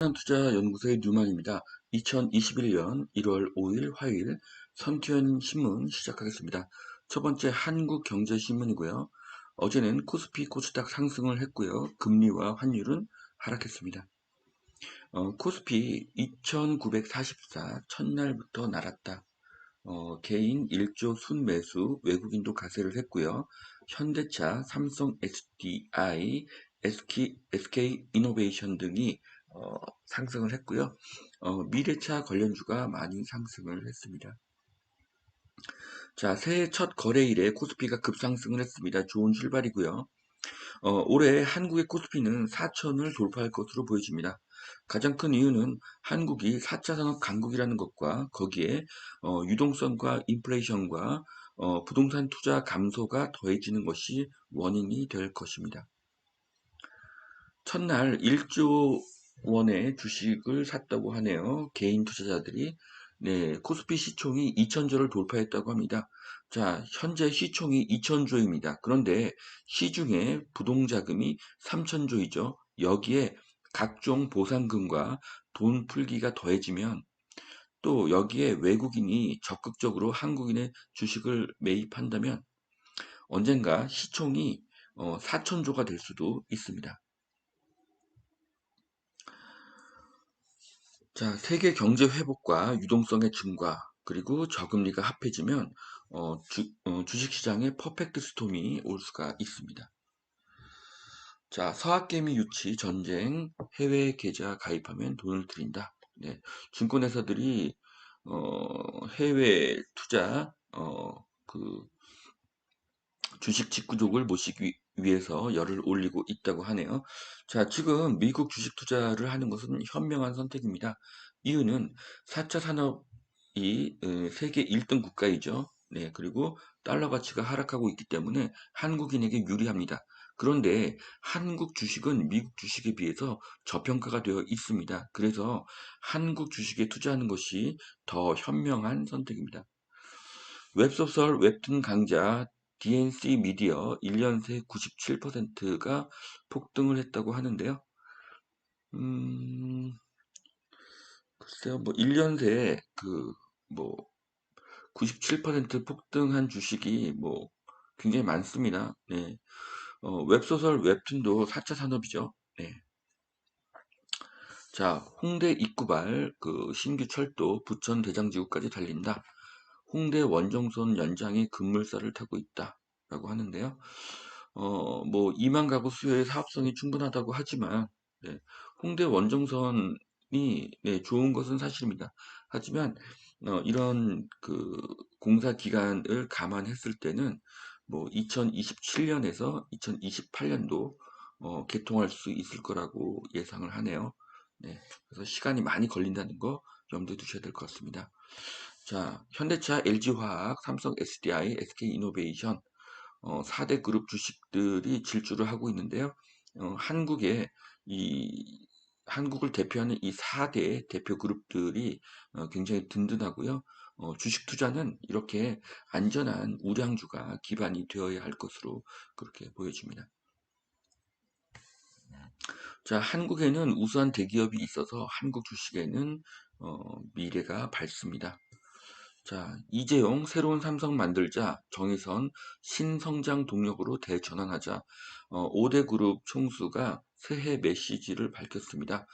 투자연구소의 뉴만입니다. 2021년 1월 5일 화요일 선티현 신문 시작하겠습니다. 첫 번째 한국경제신문이고요. 어제는 코스피 코스닥 상승을 했고요. 금리와 환율은 하락했습니다. 어, 코스피 2944 첫날부터 날았다. 어, 개인 1조 순매수 외국인도 가세를 했고요. 현대차, 삼성 SDI, SK, SK 이노베이션 등이 어, 상승을 했고요. 어, 미래차 관련주가 많이 상승을 했습니다. 자, 새해 첫 거래일에 코스피가 급상승을 했습니다. 좋은 출발이고요. 어, 올해 한국의 코스피는 4천을 돌파할 것으로 보여집니다. 가장 큰 이유는 한국이 4차 산업 강국이라는 것과 거기에 어, 유동성과 인플레이션과 어, 부동산 투자 감소가 더해지는 것이 원인이 될 것입니다. 첫날 1조 원의 주식을 샀다고 하네요. 개인 투자자들이. 네, 코스피 시총이 2천조를 돌파했다고 합니다. 자, 현재 시총이 2천조입니다. 그런데 시중에 부동 자금이 3천조이죠. 여기에 각종 보상금과 돈 풀기가 더해지면 또 여기에 외국인이 적극적으로 한국인의 주식을 매입한다면 언젠가 시총이 4천조가 어, 될 수도 있습니다. 자, 세계 경제 회복과 유동성의 증가, 그리고 저금리가 합해지면 어, 주, 어, 주식시장에 퍼펙트 스톰이 올 수가 있습니다. 자, 서학개미 유치, 전쟁, 해외 계좌 가입하면 돈을 드린다. 네, 증권회사들이 어, 해외 투자 어, 그 주식 직구족을 모시기 위해서 열을 올리고 있다고 하네요. 자, 지금 미국 주식 투자를 하는 것은 현명한 선택입니다. 이유는 4차 산업이 어, 세계 1등 국가이죠. 네, 그리고 달러 가치가 하락하고 있기 때문에 한국인에게 유리합니다. 그런데 한국 주식은 미국 주식에 비해서 저평가가 되어 있습니다. 그래서 한국 주식에 투자하는 것이 더 현명한 선택입니다. 웹소설 웹툰 강자 DNC 미디어 1년 새 97%가 폭등을 했다고 하는데요. 음, 글쎄요, 뭐 1년 새그뭐 97% 폭등한 주식이 뭐 굉장히 많습니다. 네. 어, 웹소설 웹툰도 4차 산업이죠. 네. 자, 홍대 입구발 그 신규 철도 부천 대장지구까지 달린다. 홍대 원정선 연장이 급물살을 타고 있다 라고 하는데요. 어, 뭐 2만 가구 수요의 사업성이 충분하다고 하지만 네, 홍대 원정선이 네, 좋은 것은 사실입니다. 하지만 어, 이런 그 공사 기간을 감안했을 때는 뭐 2027년에서 2028년도 어, 개통할 수 있을 거라고 예상을 하네요. 네, 그래서 시간이 많이 걸린다는 거 염두에 두셔야 될 것 같습니다. 자, 현대차, LG화학, 삼성 SDI, SK이노베이션 어, 4대 그룹 주식들이 질주를 하고 있는데요. 어, 한국의 이 한국을 대표하는 이 4대 대표 그룹들이 어, 굉장히 든든하고요. 어, 주식 투자는 이렇게 안전한 우량주가 기반이 되어야 할 것으로 그렇게 보여집니다. 자, 한국에는 우수한 대기업이 있어서 한국 주식에는 어, 미래가 밝습니다. 자, 이재용 새로운 삼성 만들자 정의선 신성장 동력으로 대전환하자 어, 5대 그룹 총수가 새해 메시지를 밝혔습니다.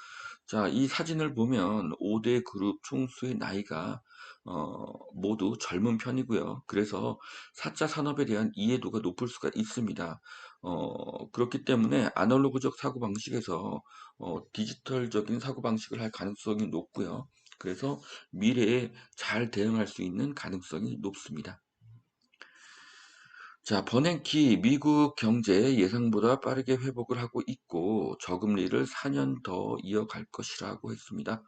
자, 이 사진을 보면 5대 그룹 총수의 나이가 어, 모두 젊은 편이고요. 그래서 4차 산업에 대한 이해도가 높을 수가 있습니다. 어, 그렇기 때문에 아날로그적 사고방식에서 어, 디지털적인 사고방식을 할 가능성이 높고요. 그래서 미래에 잘 대응할 수 있는 가능성이 높습니다. 자, 버냉키 미국 경제 예상보다 빠르게 회복을 하고 있고 저금리를 4년 더 이어갈 것이라고 했습니다.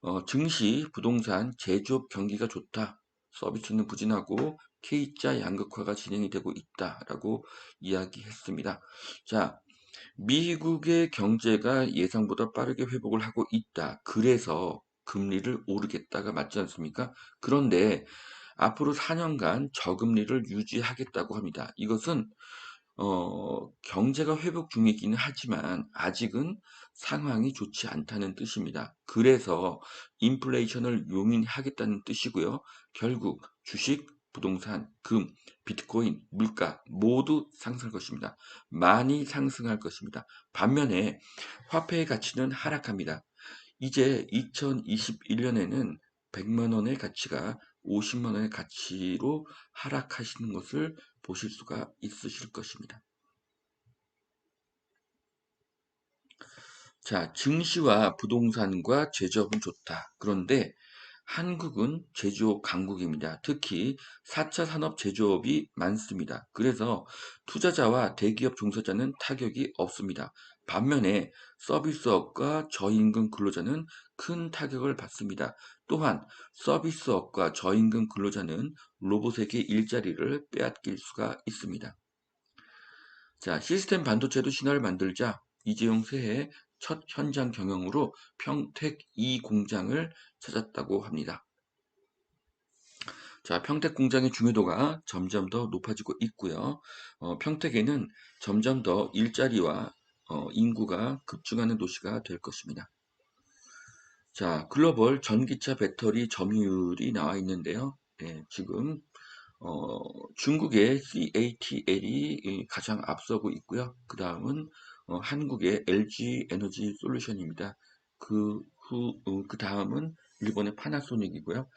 어, 증시, 부동산, 제조업 경기가 좋다. 서비스는 부진하고 K자 양극화가 진행이 되고 있다라고 이야기했습니다. 자, 미국의 경제가 예상보다 빠르게 회복을 하고 있다. 그래서 금리를 오르겠다가 맞지 않습니까? 그런데 앞으로 4년간 저금리를 유지하겠다고 합니다. 이것은 어, 경제가 회복 중이기는 하지만 아직은 상황이 좋지 않다는 뜻입니다. 그래서 인플레이션을 용인하겠다는 뜻이고요. 결국 주식, 부동산, 금, 비트코인, 물가 모두 상승할 것입니다. 많이 상승할 것입니다. 반면에 화폐의 가치는 하락합니다. 이제 2021년에는 100만 원의 가치가 50만 원의 가치로 하락하시는 것을 보실 수가 있으실 것입니다. 자, 증시와 부동산과 제조업은 좋다. 그런데 한국은 제조업 강국입니다. 특히 4차 산업 제조업이 많습니다. 그래서 투자자와 대기업 종사자는 타격이 없습니다. 반면에 서비스업과 저임금 근로자는 큰 타격을 받습니다. 또한 서비스업과 저임금 근로자는 로봇에게 일자리를 빼앗길 수가 있습니다. 자, 시스템 반도체도 신화를 만들자 이재용 새해 첫 현장 경영으로 평택 2 공장을 찾았다고 합니다. 자, 평택 공장의 중요도가 점점 더 높아지고 있고요. 어, 평택에는 점점 더 일자리와 어, 인구가 급증하는 도시가 될 것입니다. 자, 글로벌 전기차 배터리 점유율이 나와 있는데요. 네, 지금 어, 중국의 CATL이 가장 앞서고 있고요. 그 다음은 어, 한국의 LG 에너지 솔루션입니다. 그 후, 어, 그 다음은 일본의 파나소닉이고요.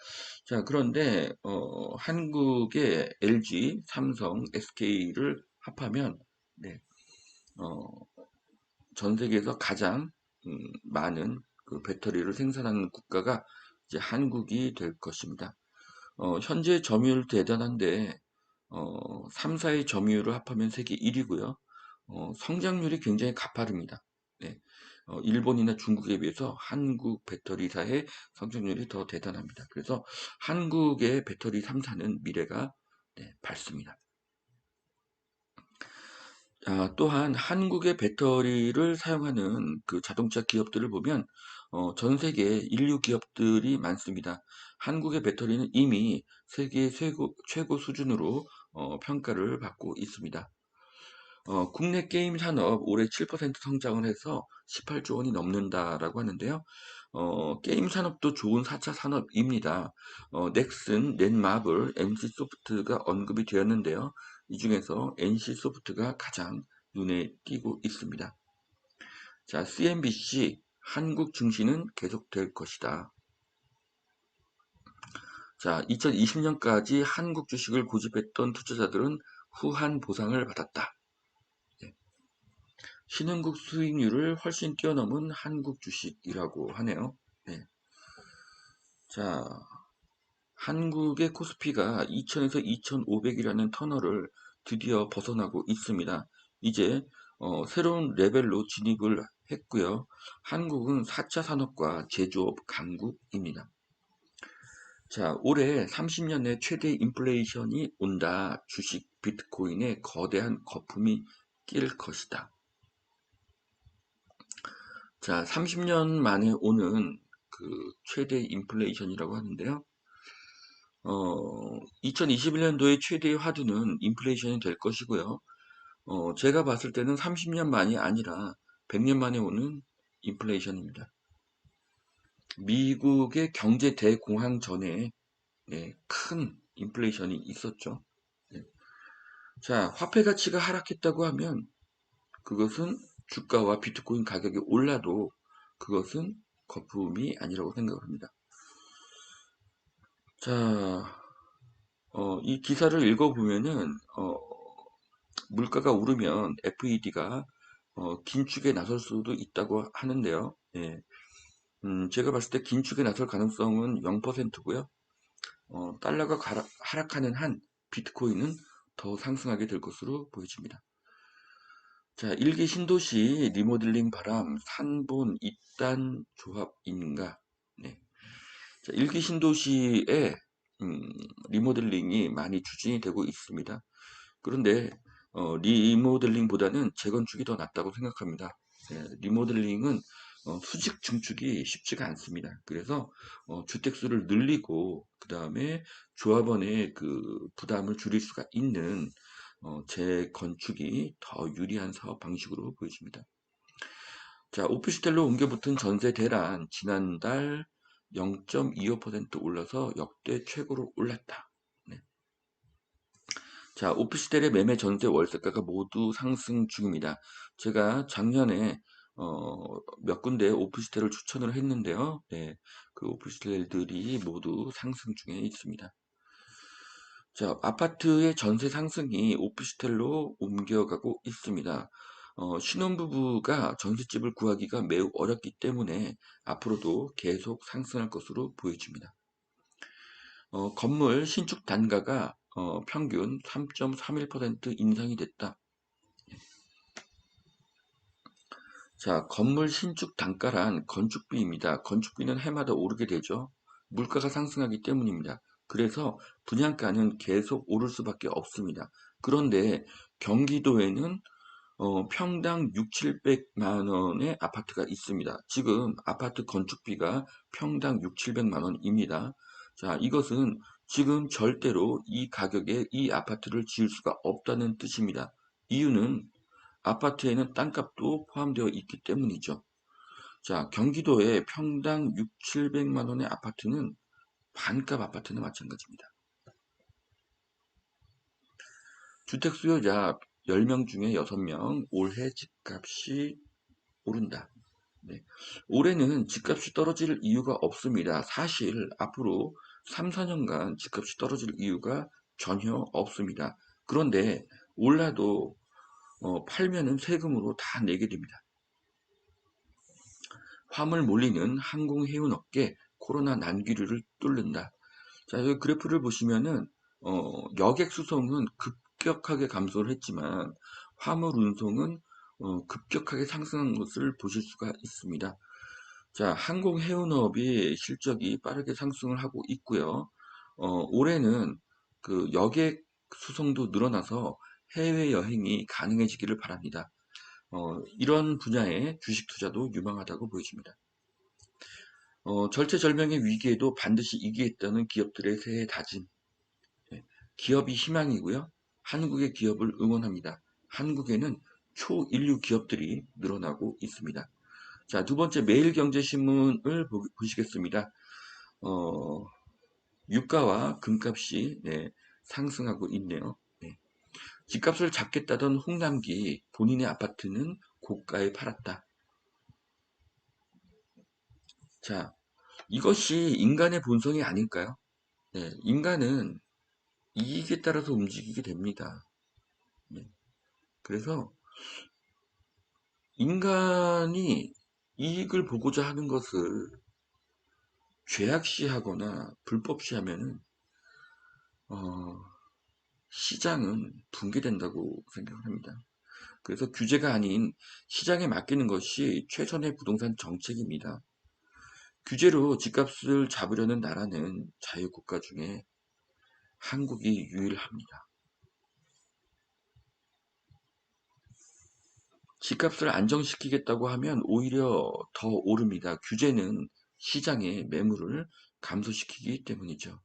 자, 그런데 어, 한국의 LG, 삼성, SK를 합하면 네, 어, 전 세계에서 가장 음, 많은 그 배터리를 생산하는 국가가 이제 한국이 될 것입니다. 어, 현재 점유율 대단한데 어, 3, 4의 점유율을 합하면 세계 1위고요. 어, 성장률이 굉장히 가파릅니다. 네. 어, 일본이나 중국에 비해서 한국 배터리사의 성장률이 더 대단합니다. 그래서 한국의 배터리 3사는 미래가 네, 밝습니다. 아, 또한 한국의 배터리를 사용하는 그 자동차 기업들을 보면 어, 전 세계 인류 기업들이 많습니다. 한국의 배터리는 이미 세계 최고, 최고 수준으로 어, 평가를 받고 있습니다. 어, 국내 게임 산업 올해 7% 성장을 해서 18조 원이 넘는다라고 하는데요. 어, 게임 산업도 좋은 4차 산업입니다. 어, 넥슨, 넷마블, NC소프트가 언급이 되었는데요. 이 중에서 NC소프트가 가장 눈에 띄고 있습니다. 자, CNBC 한국 증시는 계속될 것이다. 자, 2020년까지 한국 주식을 고집했던 투자자들은 후한 보상을 받았다. 신흥국 수익률을 훨씬 뛰어넘은 한국 주식이라고 하네요. 네. 자, 한국의 코스피가 2000에서 2500이라는 터널을 드디어 벗어나고 있습니다. 이제 어, 새로운 레벨로 진입을 했고요. 한국은 4차 산업과 제조업 강국입니다. 자, 올해 30년 내 최대 인플레이션이 온다. 주식 비트코인에 거대한 거품이 낄 것이다. 자, 30년 만에 오는 그 최대 인플레이션이라고 하는데요. 어, 2021년도에 최대의 화두는 인플레이션이 될 것이고요. 어, 제가 봤을 때는 30년 만이 아니라 100년 만에 오는 인플레이션입니다. 미국의 경제 대공황 전에 네, 큰 인플레이션이 있었죠. 네. 자, 화폐 가치가 하락했다고 하면 그것은 주가와 비트코인 가격이 올라도 그것은 거품이 아니라고 생각합니다. 자, 어, 이 기사를 읽어보면은 어, 물가가 오르면 FED가 어, 긴축에 나설 수도 있다고 하는데요. 예. 음, 제가 봤을 때 긴축에 나설 가능성은 0%고요. 어, 달러가 가라, 하락하는 한 비트코인은 더 상승하게 될 것으로 보여집니다. 자, 일기 신도시 리모델링 바람 산본 입단 조합인가? 네. 자, 일기 신도시의 음, 리모델링이 많이 추진이 되고 있습니다. 그런데 어, 리모델링보다는 재건축이 더 낫다고 생각합니다. 네, 리모델링은 어, 수직 증축이 쉽지가 않습니다. 그래서 어, 주택 수를 늘리고 그 다음에 조합원의 그 부담을 줄일 수가 있는 어, 재건축이 더 유리한 사업 방식으로 보여집니다. 자, 오피스텔로 옮겨붙은 전세 대란 지난달 0.25% 올라서 역대 최고로 올랐다. 네. 자, 오피스텔의 매매 전세 월세가가 모두 상승 중입니다. 제가 작년에 어, 몇 군데 오피스텔을 추천을 했는데요. 네, 그 오피스텔들이 모두 상승 중에 있습니다. 자, 아파트의 전세 상승이 오피스텔로 옮겨가고 있습니다. 어, 신혼부부가 전셋집을 구하기가 매우 어렵기 때문에 앞으로도 계속 상승할 것으로 보여집니다. 어, 건물 신축 단가가 어, 평균 3.31% 인상이 됐다. 자, 건물 신축 단가란 건축비입니다. 건축비는 해마다 오르게 되죠. 물가가 상승하기 때문입니다. 그래서 분양가는 계속 오를 수밖에 없습니다. 그런데 경기도에는 어, 평당 6, 700만 원의 아파트가 있습니다. 지금 아파트 건축비가 평당 6, 700만 원입니다. 자, 이것은 지금 절대로 이 가격에 이 아파트를 지을 수가 없다는 뜻입니다. 이유는 아파트에는 땅값도 포함되어 있기 때문이죠. 자, 경기도의 평당 6, 700만 원의 아파트는 반값 아파트는 마찬가지입니다. 주택 수요자 10명 중에 6명 올해 집값이 오른다. 네. 올해는 집값이 떨어질 이유가 없습니다. 사실 앞으로 3, 4년간 집값이 떨어질 이유가 전혀 없습니다. 그런데 올라도 어, 팔면은 세금으로 다 내게 됩니다. 화물 몰리는 항공해운업계 코로나 난기류를 뚫는다. 자, 여기 그래프를 보시면은 어, 여객 수송은 급 격하게 감소를 했지만 화물 운송은 어, 급격하게 상승한 것을 보실 수가 있습니다. 자, 항공 해운업이 실적이 빠르게 상승을 하고 있고요. 어, 올해는 그 여객 수송도 늘어나서 해외 여행이 가능해지기를 바랍니다. 어, 이런 분야의 주식 투자도 유망하다고 보여집니다. 어, 절체절명의 위기에도 반드시 이기겠다는 기업들의 새해 다짐. 네, 기업이 희망이고요. 한국의 기업을 응원합니다. 한국에는 초인류 기업들이 늘어나고 있습니다. 자, 두 번째 매일경제신문을 보, 시겠습니다 어, 유가와 금값이 네, 상승하고 있네요. 네. 집값을 잡겠다던 홍남기 본인의 아파트는 고가에 팔았다. 자, 이것이 인간의 본성이 아닐까요? 네, 인간은 이익에 따라서 움직이게 됩니다. 네, 그래서 인간이 이익을 보고자 하는 것을 죄악시하거나 불법시하면은 어, 시장은 붕괴된다고 생각을 합니다. 그래서 규제가 아닌 시장에 맡기는 것이 최선의 부동산 정책입니다. 규제로 집값을 잡으려는 나라는 자유국가 중에 한국이 유일합니다. 집값을 안정시키겠다고 하면 오히려 더 오릅니다. 규제는 시장의 매물을 감소시키기 때문이죠.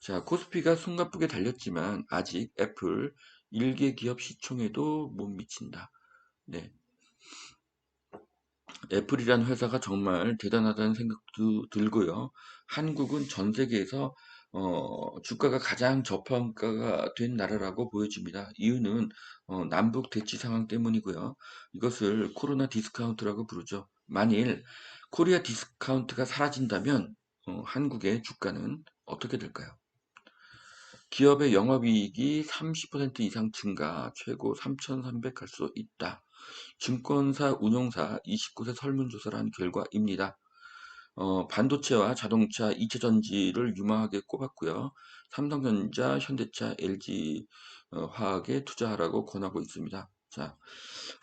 자, 코스피가 숨가쁘게 달렸지만 아직 애플 1개 기업 시총에도 못 미친다. 네. 애플이란 회사가 정말 대단하다는 생각도 들고요. 한국은 전 세계에서 어, 주가가 가장 저평가가 된 나라라고 보여집니다. 이유는 어, 남북 대치 상황 때문이고요. 이것을 코로나 디스카운트라고 부르죠. 만일 코리아 디스카운트가 사라진다면 어, 한국의 주가는 어떻게 될까요? 기업의 영업이익이 30% 이상 증가, 최고 3,300 할 수 있다. 증권사 운용사 29세 설문조사를 한 결과입니다. 어, 반도체와 자동차, 이체전지를 유망하게 꼽았고요. 삼성전자, 현대차, LG 어, 화학에 투자하라고 권하고 있습니다. 자,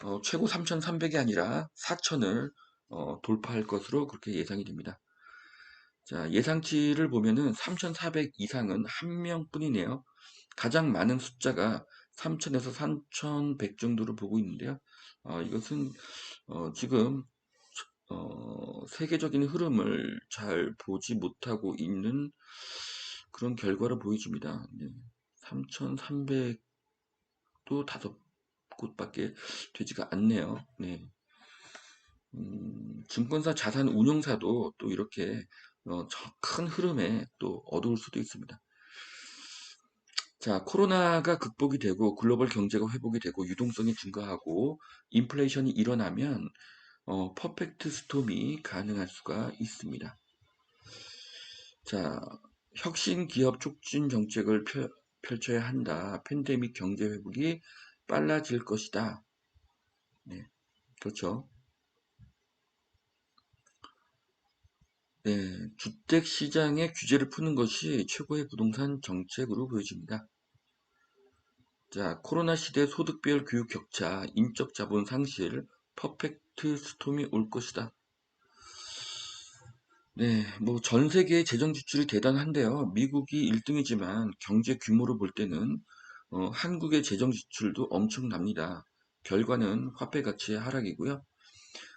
어, 최고 3,300이 아니라 4,000을 어, 돌파할 것으로 그렇게 예상이 됩니다. 자, 예상치를 보면은 3,400 이상은 한 명뿐이네요. 가장 많은 숫자가 3,000에서 3,100 정도로 보고 있는데요. 어, 이것은 어, 지금 어, 세계적인 흐름을 잘 보지 못하고 있는 그런 결과로 보여집니다. 네. 3,300 곳도 다섯 곳밖에 되지가 않네요. 네. 음, 증권사 자산 운용사도 또 이렇게 어, 큰 흐름에 또 어두울 수도 있습니다. 자, 코로나가 극복이 되고 글로벌 경제가 회복이 되고 유동성이 증가하고 인플레이션이 일어나면 어, 퍼펙트 스톰이 가능할 수가 있습니다. 자, 혁신 기업 촉진 정책을 펼, 펼쳐야 한다. 팬데믹 경제 회복이 빨라질 것이다. 네, 그렇죠. 네, 주택 시장의 규제를 푸는 것이 최고의 부동산 정책으로 보여집니다. 자, 코로나 시대 소득별 교육 격차, 인적 자본 상실, 퍼펙트 스톰이 올 것이다. 네, 뭐 전 세계의 재정 지출이 대단한데요. 미국이 1등이지만 경제 규모로 볼 때는 어, 한국의 재정 지출도 엄청납니다. 결과는 화폐 가치의 하락이고요.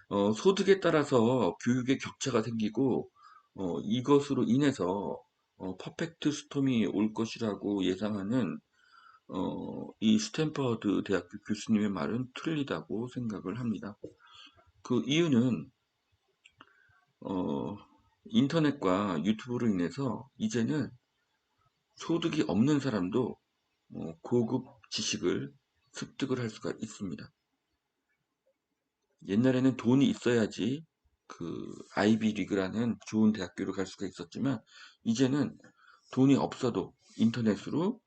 어, 소득에 따라서 교육의 격차가 생기고 어, 이것으로 인해서 어, 퍼펙트 스톰이 올 것이라고 예상하는 어, 이 스탠퍼드 대학교 교수님의 말은 틀리다고 생각을 합니다. 그 이유는 어, 인터넷과 유튜브로 인해서 이제는 소득이 없는 사람도 어, 고급 지식을 습득을 할 수가 있습니다. 옛날에는 돈이 있어야지 그 아이비리그라는 좋은 대학교를 갈 수가 있었지만 이제는 돈이 없어도 인터넷으로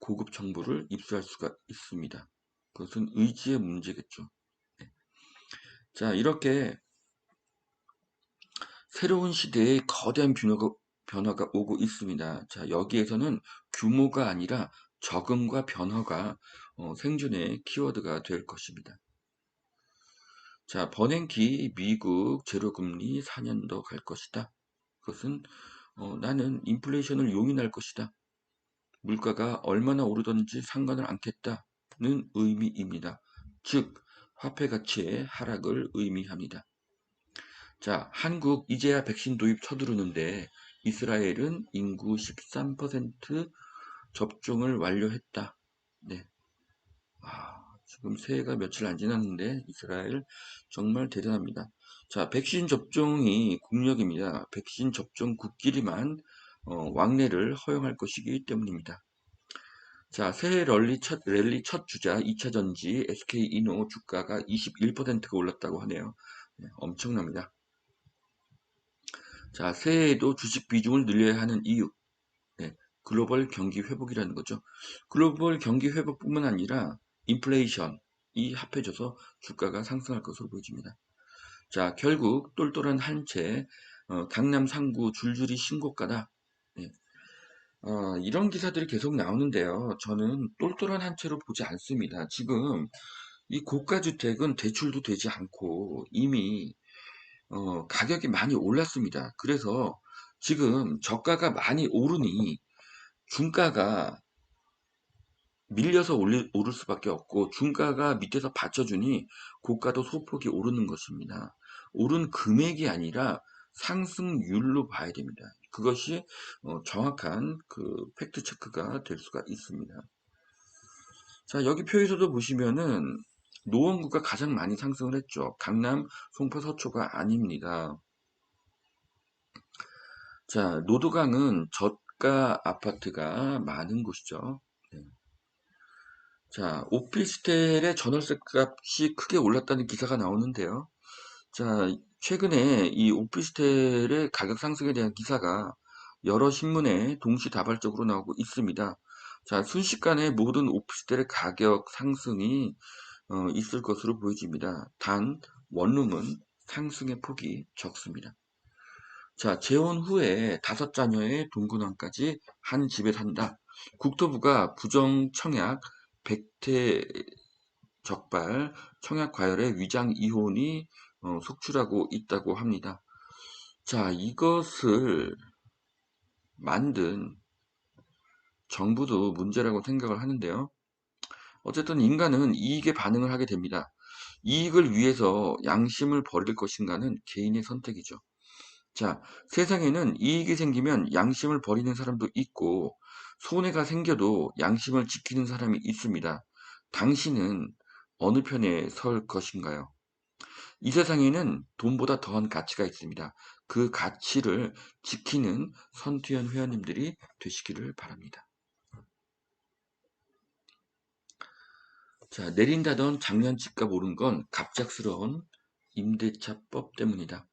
고급 정보를 입수할 수가 있습니다. 그것은 의지의 문제겠죠. 네. 자 이렇게 새로운 시대에 거대한 변화가, 변화가 오고 있습니다. 자 여기에서는 규모가 아니라 적응과 변화가 어, 생존의 키워드가 될 것입니다. 자, 버냉키 미국 제로금리 4년 더 갈 것이다. 그것은 어, 나는 인플레이션을 용인할 것이다. 물가가 얼마나 오르든지 상관을 않겠다는 의미입니다. 즉 화폐 가치의 하락을 의미합니다. 자, 한국 이제야 백신 도입 쳐두르는데 이스라엘은 인구 13% 접종을 완료했다. 네. 아, 지금 새해가 며칠 안 지났는데 이스라엘 정말 대단합니다. 자, 백신 접종이 국력입니다. 백신 접종 국끼리만 어, 왕래를 허용할 것이기 때문입니다. 자, 새해 랠리 첫, 랠리 첫 주자 2차 전지 SK 이노 주가가 21%가 올랐다고 하네요. 네, 엄청납니다. 자, 새해에도 주식 비중을 늘려야 하는 이유. 네, 글로벌 경기 회복이라는 거죠. 글로벌 경기 회복뿐만 아니라 인플레이션이 합해져서 주가가 상승할 것으로 보여집니다. 자, 결국 똘똘한 한 채, 어, 강남 상구 줄줄이 신고가다. 네. 어, 이런 기사들이 계속 나오는데요. 저는 똘똘한 한 채로 보지 않습니다. 지금 이 고가 주택은 대출도 되지 않고 이미 어, 가격이 많이 올랐습니다. 그래서 지금 저가가 많이 오르니 중가가 밀려서 올리, 오를 수밖에 없고 중가가 밑에서 받쳐주니 고가도 소폭이 오르는 것입니다. 오른 금액이 아니라 상승률로 봐야 됩니다. 그것이 어, 정확한 그 팩트 체크가 될 수가 있습니다. 자 여기 표에서도 보시면은 노원구가 가장 많이 상승을 했죠. 강남, 송파, 서초가 아닙니다. 자 노도강은 저가 아파트가 많은 곳이죠. 자, 오피스텔의 전월세 값이 크게 올랐다는 기사가 나오는데요. 자, 최근에 이 오피스텔의 가격 상승에 대한 기사가 여러 신문에 동시다발적으로 나오고 있습니다. 자, 순식간에 모든 오피스텔의 가격 상승이 어, 있을 것으로 보여집니다. 단, 원룸은 상승의 폭이 적습니다. 자, 재혼 후에 다섯 자녀의 동거남까지 한 집에 산다. 국토부가 부정 청약 백태 적발 청약 과열의 위장 이혼이 어, 속출하고 있다고 합니다. 자, 이것을 만든 정부도 문제라고 생각을 하는데요. 어쨌든 인간은 이익에 반응을 하게 됩니다. 이익을 위해서 양심을 버릴 것인가는 개인의 선택이죠. 자, 세상에는 이익이 생기면 양심을 버리는 사람도 있고 손해가 생겨도 양심을 지키는 사람이 있습니다. 당신은 어느 편에 설 것인가요? 이 세상에는 돈보다 더한 가치가 있습니다. 그 가치를 지키는 선투연 회원님들이 되시기를 바랍니다. 자, 내린다던 장난집값 오른 건 갑작스러운 임대차법 때문이다.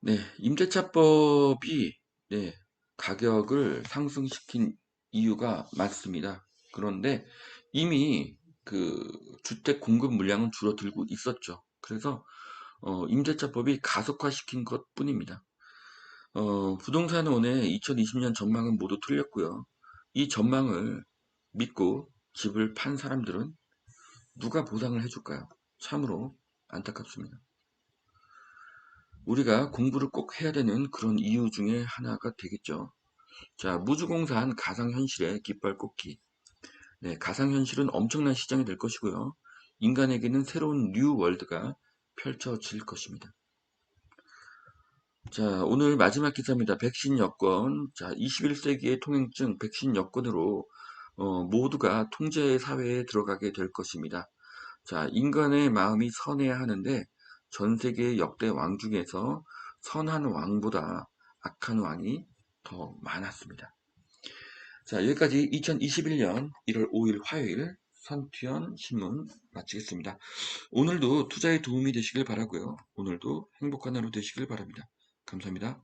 네, 임대차법이 네, 가격을 상승시킨 이유가 많습니다. 그런데 이미 그 주택 공급 물량은 줄어들고 있었죠. 그래서 어, 임대차법이 가속화시킨 것 뿐입니다. 어, 부동산원의 2020년 전망은 모두 틀렸고요. 이 전망을 믿고 집을 판 사람들은 누가 보상을 해줄까요? 참으로 안타깝습니다. 우리가 공부를 꼭 해야 되는 그런 이유 중에 하나가 되겠죠. 자, 무주공사한 가상현실의 깃발 꽂기. 네, 가상현실은 엄청난 시장이 될 것이고요. 인간에게는 새로운 뉴 월드가 펼쳐질 것입니다. 자, 오늘 마지막 기사입니다. 백신 여권. 자, 21세기의 통행증 백신 여권으로 어, 모두가 통제 사회에 들어가게 될 것입니다. 자, 인간의 마음이 선해야 하는데 전 세계 역대 왕 중에서 선한 왕보다 악한 왕이 더 많았습니다. 자, 여기까지 2021년 1월 5일 화요일 선투연 신문 마치겠습니다. 오늘도 투자에 도움이 되시길 바라고요. 오늘도 행복한 하루 되시길 바랍니다. 감사합니다.